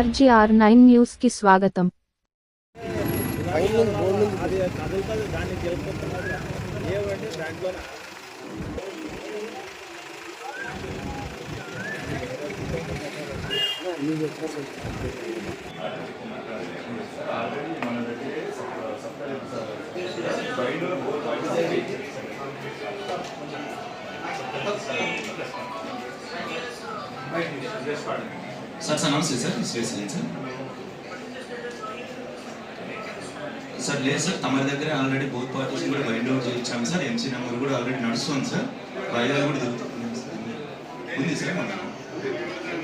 RGR nine news కి స్వాగతం అది కదులుతుంది సార్ సార్ నమస్తే సార్ శ్రేయస్లేం సార్ సార్ లేదు సార్ తమ దగ్గర ఆల్రెడీ బోత్ పార్టీస్ కూడా బైండ్ అవుట్ చేయించాము సార్ ఎంసీ నెంబర్ కూడా ఆల్రెడీ నడుస్తుంది సార్ వాయిదాలు కూడా దొరుకుతుంది సార్ ఉంది సార్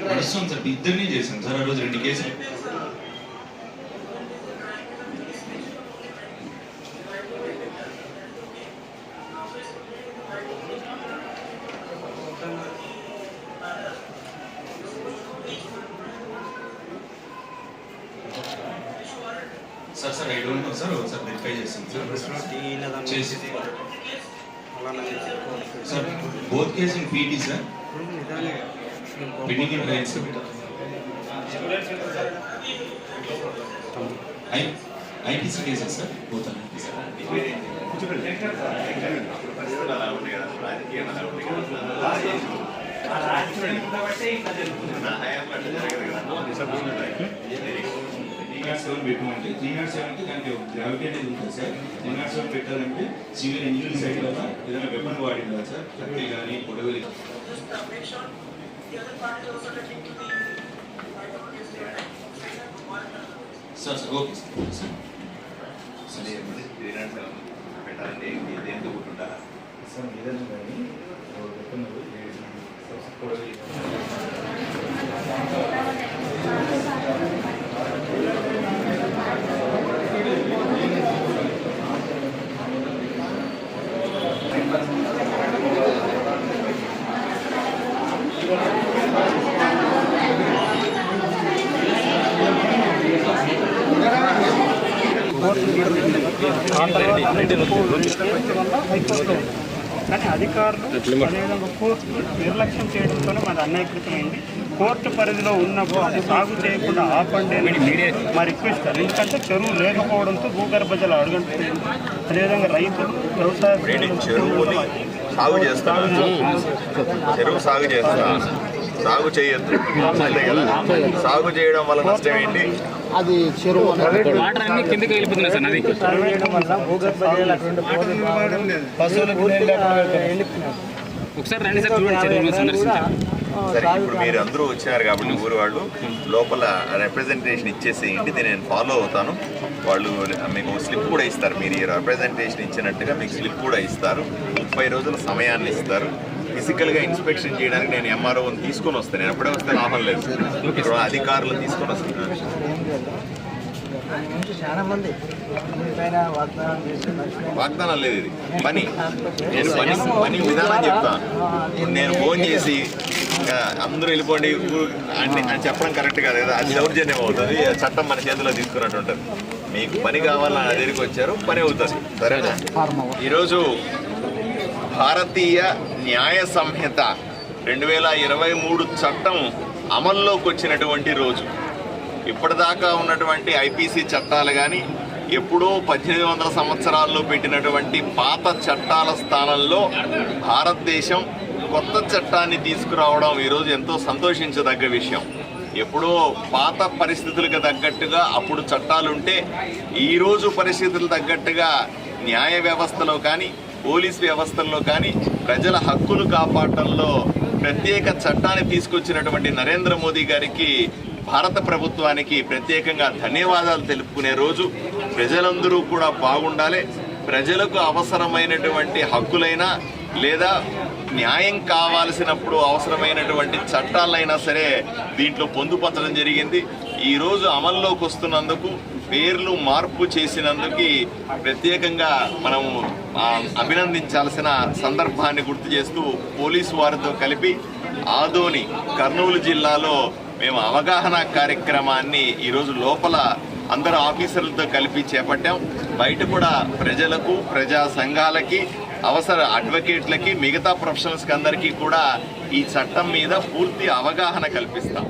నడుస్తుంది సార్ ఇద్దరిని చేసాం సార్ ఆ రోజు రెండు కేసులు. Sir sir I don't know sir? ఒకసారి వెరిఫై చేస్తాం సార్. చేసి sir both case in PT sir? Pending in trial sir I IPC cases sir? Both IPC. Three naught seven పెట్టమంటే త్రీ నాట్ సెవెన్ అంటే దానికి గ్రావిటీ అనేది ఉంటుంది sir. Three naught seven పెట్టాలంటే civil engineering side వల్ల ఏదైనా weapon వాడిందా sir? కత్తి కానీ పొడవలి. Sir sir okay sir. Sir. Sir ఏదైనా కానీ వెపన్ పొడవలి. కానీ అధికారులు అదేవిధంగా కోర్టు నిర్లక్ష్యం చేయడంతోనే మాది అన్యాయకృతమైంది కోర్టు పరిధిలో ఉన్నప్పుడు అది సాగు చేయకుండా ఆపండి మా రిక్వెస్ట్ అది. ఎందుకంటే చెరువు లేకపోవడంతో భూగర్భ జల అడుగంటుంది అదేవిధంగా రైతులు వ్యవసాయ సాగు చేస్తాను చెరువు సాగు చేస్తాను సాగు చేయొద్దు సాగు చేయడం వల్ల నష్టం ఏంటి అది చెరువు అనేది వాటర్ అన్ని కిందకి వెళ్ళిపోతున్నాయి సార్ నది. ఒకసారి రండి చూడండి చెరువును సందర్శించారు ఇప్పుడు మీరు అందరూ వచ్చారు కాబట్టి ఊరు వాళ్ళు లోపల రిప్రజెంటేషన్ ఇచ్చేసేయండి దీన్ని నేను ఫాలో అవుతాను. వాళ్ళు మీకు స్లిప్ కూడా ఇస్తారు మీరు రిప్రజెంటేషన్ ఇచ్చినట్టుగా మీకు స్లిప్ కూడా ఇస్తారు. ముప్పై రోజుల సమయాన్ని ఇస్తారు. ఫిజికల్గా ఇన్స్పెక్షన్ చేయడానికి నేను ఎంఆర్ఓని తీసుకొని వస్తాను. నేను ఎప్పుడే వస్తే లాభం లేదు. ఇప్పుడు అధికారులు తీసుకొని వస్తున్నాను చాలా మంది పైన వాగ్దానం చేసి మర్చిపోయి వాగ్దానం లేదు ఇది. పని. నేను పని పని విధానం చెప్తాను నేను ఫోన్ చేసి ఇంకా అందరూ వెళ్ళిపోండి అని చెప్పడం కరెక్ట్ కాదు కదా. అది దౌర్జన్యం అవుతుంది. చట్టం మన చేతిలో తీసుకున్నట్టు ఉంటుంది. మీకు పని కావాలని దగ్గరికి వచ్చారు పని అవుతుంది. సరేనా ఈరోజు భారతీయ న్యాయ సంహిత రెండు వేల ఇరవై మూడు చట్టం అమల్లోకి వచ్చినటువంటి రోజు. ఇప్పటిదాకా ఉన్నటువంటి ఐపీసీ చట్టాలు కానీ ఎప్పుడో పద్దెనిమిది వందల సంవత్సరాల్లో పెట్టినటువంటి పాత చట్టాల స్థానంలో భారతదేశం కొత్త చట్టాన్ని తీసుకురావడం ఈరోజు ఎంతో సంతోషించదగ్గ విషయం. ఎప్పుడో పాత పరిస్థితులకు తగ్గట్టుగా అప్పుడు చట్టాలుంటే ఈరోజు పరిస్థితులు తగ్గట్టుగా న్యాయ వ్యవస్థలో కానీ పోలీస్ వ్యవస్థల్లో కానీ ప్రజల హక్కులు కాపాడటంలో ప్రత్యేక చట్టాన్ని తీసుకొచ్చినటువంటి నరేంద్ర మోదీ గారికి భారత ప్రభుత్వానికి ప్రత్యేకంగా ధన్యవాదాలు తెలుపుకునే రోజు ప్రజలందరూ కూడా బాగుండాలి. ప్రజలకు అవసరమైనటువంటి హక్కులైనా లేదా న్యాయం కావాల్సినప్పుడు అవసరమైనటువంటి చట్టాలైనా సరే దీంట్లో పొందుపరచడం జరిగింది. ఈరోజు అమల్లోకి వస్తున్నందుకు పేర్లు మార్పు చేసినందుకు ప్రత్యేకంగా మనం అభినందించాల్సిన సందర్భాన్ని గుర్తు చేస్తూ పోలీసు వారితో కలిపి ఆదోని కర్నూలు జిల్లాలో మేము అవగాహన కార్యక్రమాన్ని ఈరోజు లోపల అందరు ఆఫీసర్లతో కలిపి చేపట్టాం. బయట కూడా ప్రజలకు ప్రజా సంఘాలకి అవసర అడ్వకేట్లకి మిగతా ప్రొఫెషనల్స్కి అందరికీ కూడా ఈ చట్టం మీద పూర్తి అవగాహన కల్పిస్తాం.